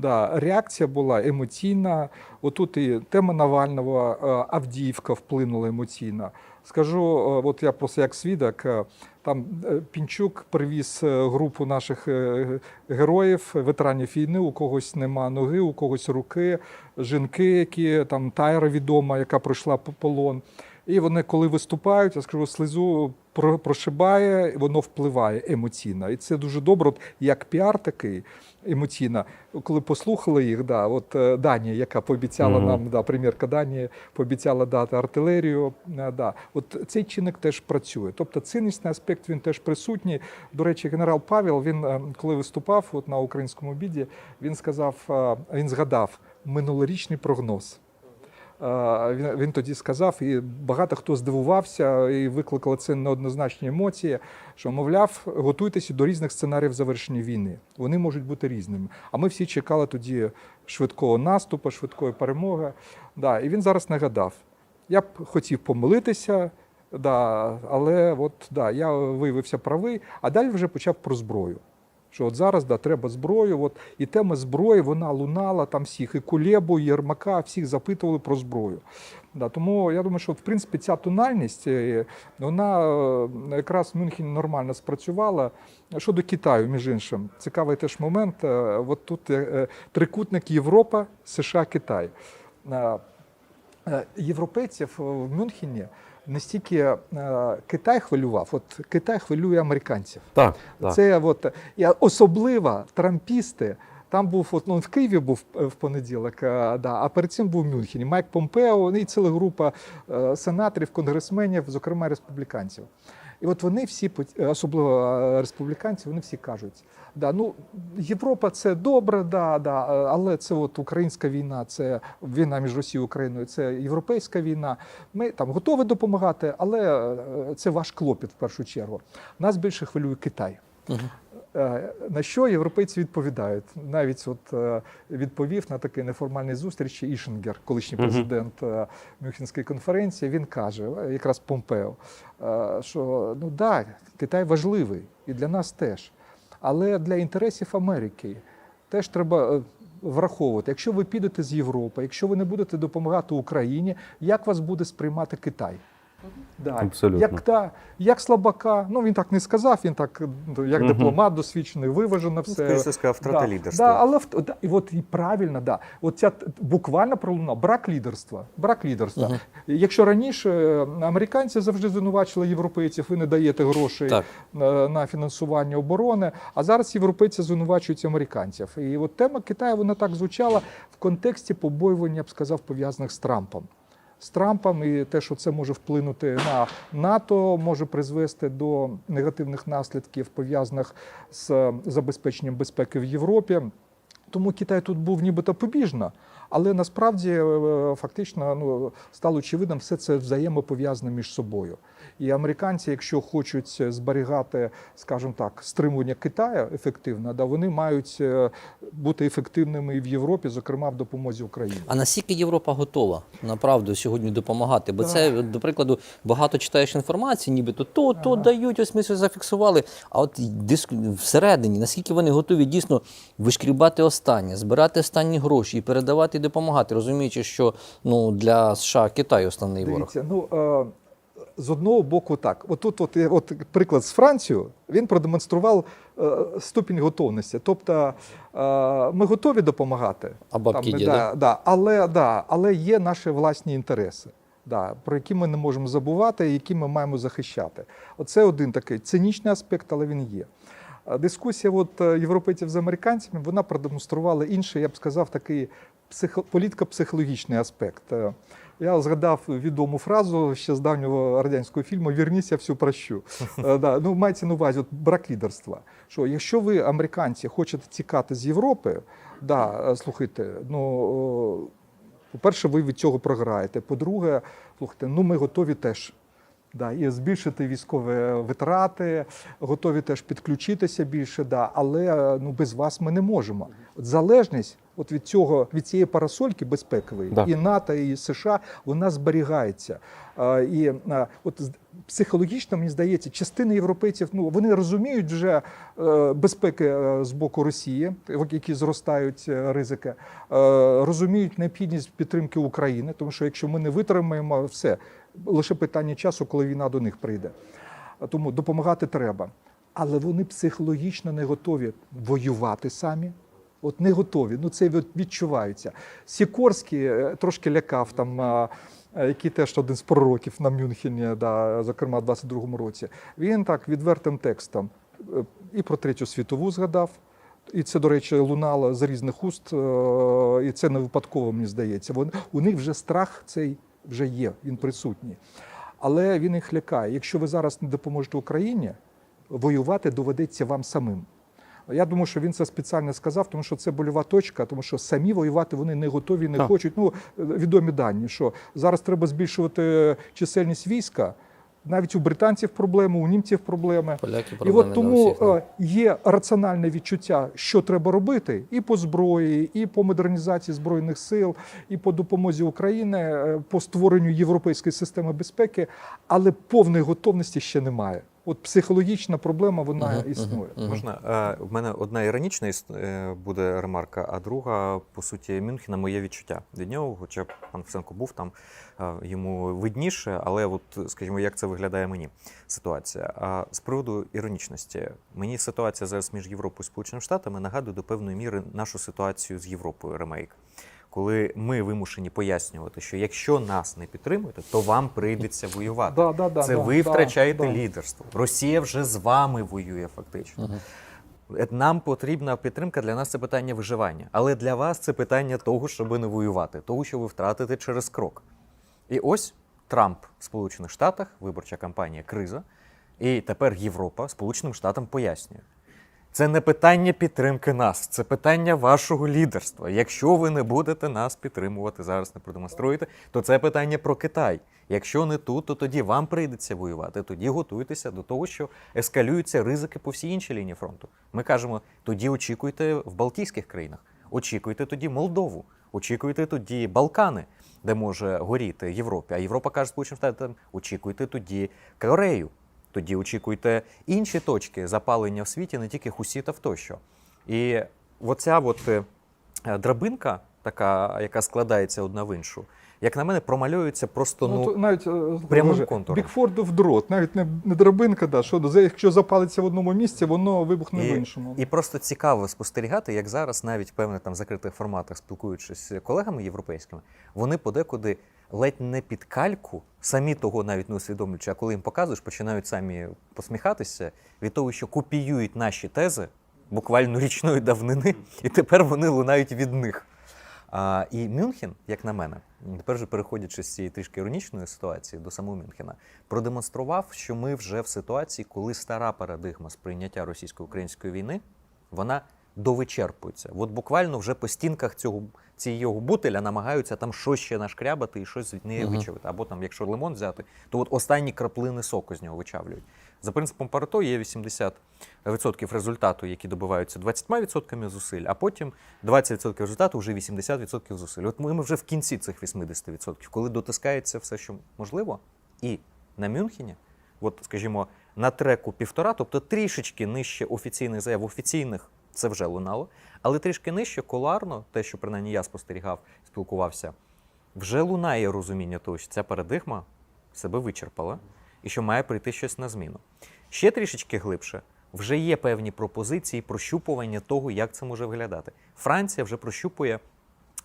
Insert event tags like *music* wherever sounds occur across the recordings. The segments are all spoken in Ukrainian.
Да, реакція була емоційна. Отут і тема Навального, е, Авдіївка вплинула емоційно. Скажу, е, от я просто як свідок, е, там Пінчук привіз групу наших героїв, ветеранів війни. У когось нема ноги, у когось руки, жінки, які там Тайра відома, яка пройшла по- полон. І вони, коли виступають, я скажу, слезу про- прошибає, воно впливає емоційно. І це дуже добре, от як піар такий емоційно. Коли послухали їх, да, от е, Данія, яка пообіцяла Мгм. нам, да, прем'єрка Данії пообіцяла дати артилерію. е, Да, от цей чинник теж працює. Тобто ціннісний аспект він теж присутній. До речі, генерал Павел, він е, коли виступав от на українському обіді, він сказав, він згадав минулорічний прогноз. Він, він тоді сказав, і багато хто здивувався і викликало це неоднозначні емоції. Що, мовляв, готуйтеся до різних сценаріїв завершення війни. Вони можуть бути різними. А ми всі чекали тоді швидкого наступу, швидкої перемоги. Да, і він зараз нагадав. Я б хотів помилитися, да, але от, да, я виявився правий, а далі вже почав про зброю. Що от зараз да, треба зброю. От, і тема зброї вона лунала там всіх, і Кулебу, і Єрмака, всіх запитували про зброю. Да, тому я думаю, що в принципі ця тональність е, вона е, якраз в Мюнхені нормально спрацювала. Щодо Китаю, між іншим, цікавий теж момент. е, От тут трикутник Європа, США, Китай. Європейців в Мюнхені не стільки е, Китай хвилював, от Китай хвилює американців. Так, так. Це от і особливо трампісти. Там був от, ну, в Києві був е, в понеділок, е, да, а перед цим був в Мюнхені. Майк Помпео ну, і ціла група сенаторів, конгресменів, зокрема республіканців. І от вони всі, особливо е, республіканці, вони всі кажуть: да, ну, Європа це добре, да, да, е, але це от українська війна, це війна між Росією і Україною, це європейська війна. Ми там готові допомагати, але е, це ваш клопіт в першу чергу. Нас більше хвилює Китай. Мгм. Е, На що європейці відповідають? Навіть от е, відповів на такий неформальній зустрічі Ішингер, колишній президент е, Мюнхенської конференції. Він каже, якраз Помпео, що ну да, Китай важливий і для нас теж. Але для інтересів Америки теж треба враховувати. Якщо ви підете з Європи, якщо ви не будете допомагати Україні, як вас буде сприймати Китай? Да. Абсолютно. Як, та, як слабака, ну він так не сказав, він так ну, як Мгм. дипломат досвідчений, виважено все. скоріше сказав, втрата да, лідерства. Да, але да, і от і правильно, да. От ця буквально пролуна брак лідерства. Брак лідерства. Мгм. Якщо раніше е, американці завжди звинувачили європейців, ви не даєте грошей Так. на, на фінансування оборони, а зараз європейці звинувачують американців. І от тема Китаю вона так звучала в контексті побоювання, я б сказав, пов'язаних з Трампом. З Трампом і те, що це може вплинути на НАТО, може призвести до негативних наслідків, пов'язаних з е, забезпеченням безпеки в Європі. Тому Китай тут був нібито побіжно, але насправді е, фактично ну, стало очевидним, все це взаємопов'язане між собою. І американці, якщо хочуть зберігати, скажімо так, стримування Китаю ефективно, да, вони мають е, бути ефективними і в Європі, зокрема в допомозі Україні. А наскільки Європа готова направду сьогодні допомагати? Бо Так. це, до прикладу, багато читаєш інформації, нібито то, то дають, ось ми це зафіксували. А от диск... всередині, наскільки вони готові дійсно вишкрібати останнє, збирати останні гроші і передавати і допомагати, розуміючи, що ну для США Китай основний ворог. Ну е, з одного боку, так. Отут, от, е, от приклад з Францією, він продемонстрував е, ступінь готовності. Тобто е, ми готові допомагати. А бабки Там, є, да, да? але, да, але є наші власні інтереси. Да, про які ми не можемо забувати, і які ми маємо захищати. Оце один такий цинічний аспект, але він є. Дискусія от, е, європейців з американцями вона продемонструвала інший, я б сказав, такий психо, політико-психологічний аспект. Е, Я згадав відому фразу ще з давнього радянського фільму Вірніться, я всю прощу. *laughs* Е, да, ну, мається на увазі от, брак лідерства. Що якщо ви, американці, хочете тікати з Європи, да, е, слухайте, ну. по-перше, ви від цього програєте. По-друге, слухайте, ну ми готові теж. Да, і збільшити військові витрати, готові теж підключитися більше, да, але ну, без вас ми не можемо. От залежність от від цього, від цієї парасольки безпекової, Да. і НАТО, і США, вона зберігається. А, І а, от психологічно, мені здається, частина європейців ну вони розуміють вже е, безпеки е, з боку Росії, які зростають е, ризики, е, розуміють необхідність підтримки України, тому що якщо ми не витримаємо все, лише питання часу, коли війна до них прийде. Тому допомагати треба. Але вони психологічно не готові воювати самі. От не готові. Ну це відчувається. Сікорський е, трошки лякав там. Який теж один з пророків на Мюнхені, да, зокрема, в 22-му році. Він так відвертим текстом е, і про Третю світову згадав. І це, до речі, лунало з різних уст, е, і це не випадково, мені здається. Вони, у них вже страх цей вже є, він присутній. Але він їх лякає. Якщо ви зараз не допоможете Україні, воювати доведеться вам самим. Я думаю, що він це спеціально сказав, тому що це больова точка, тому що самі воювати вони не готові, не Так. хочуть. Ну відомі дані, що зараз треба збільшувати чисельність війська. Навіть у британців проблеми, у німців проблеми. Поляки І от тому всіх, е, є раціональне відчуття, що треба робити, і по зброї, і по модернізації збройних сил, і по допомозі України, е, по створенню європейської системи безпеки, але повної готовності ще немає. От психологічна проблема вона Мгм, мгм, існує. мгм. Можна е, в мене одна іронічна іс- е, буде ремарка, а друга, по суті, Мюнхена моє відчуття від нього. Хоча пан Фесенко був там, е, йому видніше, але от, скажімо, як це виглядає мені ситуація. А з приводу іронічності, мені ситуація зараз між Європою і Сполученими Штатами нагадує до певної міри нашу ситуацію з Європою ремейк. Коли ми вимушені пояснювати, що якщо нас не підтримуєте, то вам прийдеться воювати. *laughs* Да, да, да, Це да, ви да, втрачаєте да. лідерство. Росія вже з вами воює фактично. Е, Нам потрібна підтримка. Для нас це питання виживання. Але для вас це питання того, щоб не воювати, того, що ви втратите через крок. І ось Трамп в Сполучених Штатах, виборча кампанія, криза. І тепер Європа Сполученим Штатам пояснює. Це не питання підтримки нас, це питання вашого лідерства. Якщо ви не будете нас підтримувати зараз, не продемонструєте, то це питання про Китай. Якщо не тут, то тоді вам прийдеться воювати. Тоді готуйтеся до того, що ескалюються ризики по всій іншій лінії фронту. Ми кажемо, тоді очікуйте в Балтійських країнах, очікуйте тоді Молдову, очікуйте тоді Балкани, де може горіти Європі. А Європа каже Сполученим Штатам, очікуйте тоді Корею. Тоді очікуйте інші точки запалення в світі, не тільки хусітів тощо. І оця от е, драбинка, така, яка складається одна в іншу, як на мене, промальовується просто Ну, ну, то навіть е, прямим може, контуром. Бікфордов дрот, навіть не, не драбинка, да, що якщо запалиться в одному місці, воно вибухне в іншому. І просто цікаво спостерігати, як зараз, навіть в певних там закритих форматах, спілкуючись з колегами європейськими, вони подекуди ледь не під кальку, самі того навіть не усвідомлюючи, а коли їм показуєш, починають самі посміхатися від того, що копіюють наші тези буквально річної давнини, і тепер вони лунають від них. А, і Мюнхен, як на мене, тепер вже переходячи з цієї трішки іронічної ситуації до самого Мюнхена, продемонстрував, що ми вже в ситуації, коли стара парадигма сприйняття російсько-української війни вона довичерпується. От буквально вже по стінках цього цієї бутеля намагаються там щось ще нашкрябати і щось з неї Мгм. вичавити. Або там, якщо лимон взяти, то от останні краплини соку з нього вичавлюють. За принципом Парето є 80% результату, які добиваються 20% зусиль, а потім 20% результату вже 80% зусиль. От ми ми вже в кінці цих 80%, коли дотискається все, що можливо, і на Мюнхені, от, скажімо, на треку півтора, тобто трішечки нижче офіційних заяв, офіційних це вже лунало, але трішки нижче коларно, те, що принаймні я спостерігав, спілкувався, вже лунає розуміння того, що ця парадигма себе вичерпала і що має прийти щось на зміну. Ще трішечки глибше, вже є певні пропозиції прощупування того, як це може виглядати. Франція вже прощупує,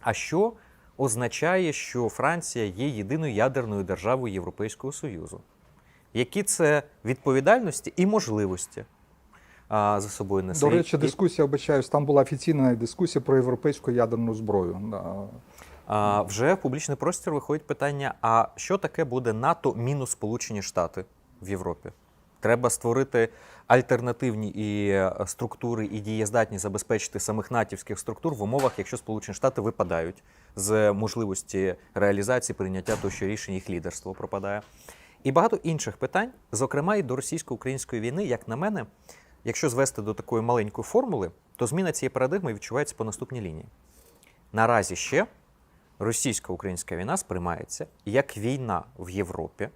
а що означає, що Франція є єдиною ядерною державою Європейського Союзу. Які це відповідальності і можливості за собою несе? До речі, дискусія, обичаюсь, там була офіційна дискусія про європейську ядерну зброю. А, вже в публічний простір виходить питання: а що таке буде НАТО мінус Сполучені Штати в Європі? Треба створити альтернативні і е, структури, і дієздатні забезпечити самих натівських структур в умовах, якщо Сполучені Штати випадають з можливості реалізації прийняття того, що рішень їх лідерство пропадає. І багато інших питань, зокрема і до російсько-української війни, як на мене, якщо звести до такої маленької формули, то зміна цієї парадигми відчувається по наступній лінії. Наразі ще російсько-українська війна сприймається як війна в Європі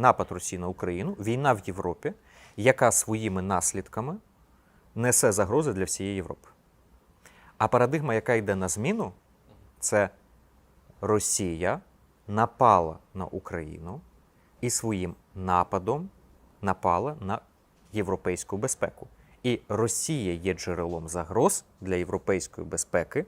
напад Росії на Україну, війна в Європі, яка своїми наслідками несе загрози для всієї Європи. А парадигма, яка йде на зміну, це Росія напала на Україну і своїм нападом напала на європейську безпеку. І Росія є джерелом загроз для європейської безпеки,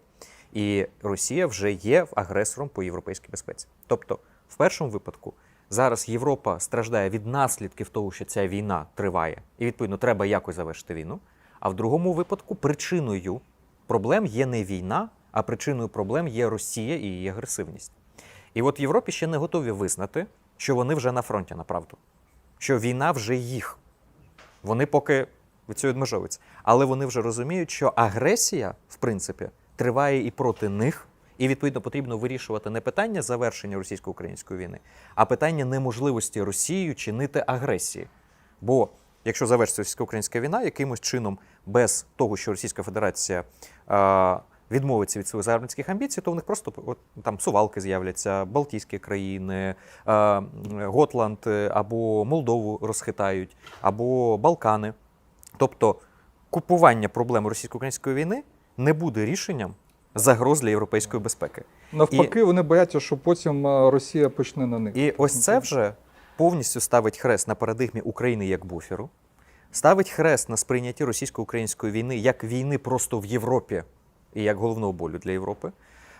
і Росія вже є агресором по європейській безпеці. Тобто, в першому випадку зараз Європа страждає від наслідків того, що ця війна триває, і відповідно треба якось завершити війну. А в другому випадку причиною проблем є не війна, а причиною проблем є Росія і її агресивність. І от в Європі ще не готові визнати, що вони вже на фронті направду, що війна вже їх. Вони поки цього відмежовуються. Але вони вже розуміють, що агресія, в принципі, триває і проти них, і відповідно потрібно вирішувати не питання завершення російсько-української війни, а питання неможливості Росією чинити агресії. Бо якщо завершиться російсько-українська війна, якимось чином без того, що Російська Федерація відмовиться від своїх загарбницьких амбіцій, то у них просто от, там сувалки з'являться, Балтійські країни, е, Готланд е, або Молдову розхитають, або Балкани. Тобто купування проблем російсько-української війни не буде рішенням загроз для європейської безпеки. Навпаки, вони бояться, що потім е, Росія почне на них. І ось це вже повністю ставить хрест на парадигмі України як буферу, ставить хрест на сприйнятті російсько-української війни як війни просто в Європі і як головного болю для Європи.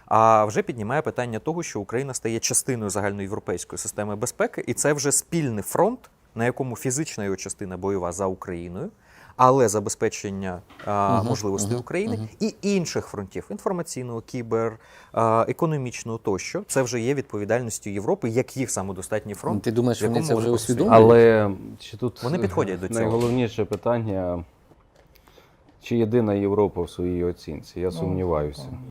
А вже піднімає питання того, що Україна стає частиною загальноєвропейської системи безпеки, і це вже спільний фронт, на якому фізична його частина бойова за Україною, але забезпечення а, можливостей України і інших фронтів інформаційного, кібер, а, економічного тощо. Це вже є відповідальністю Європи, як їх самодостатній фронт. Ти думаєш, вони це вже усвідомлюють? Але чи тут Вони підходять до цього. найголовніше питання, чи єдина Європа в своїй оцінці? Я Ну, сумніваюся.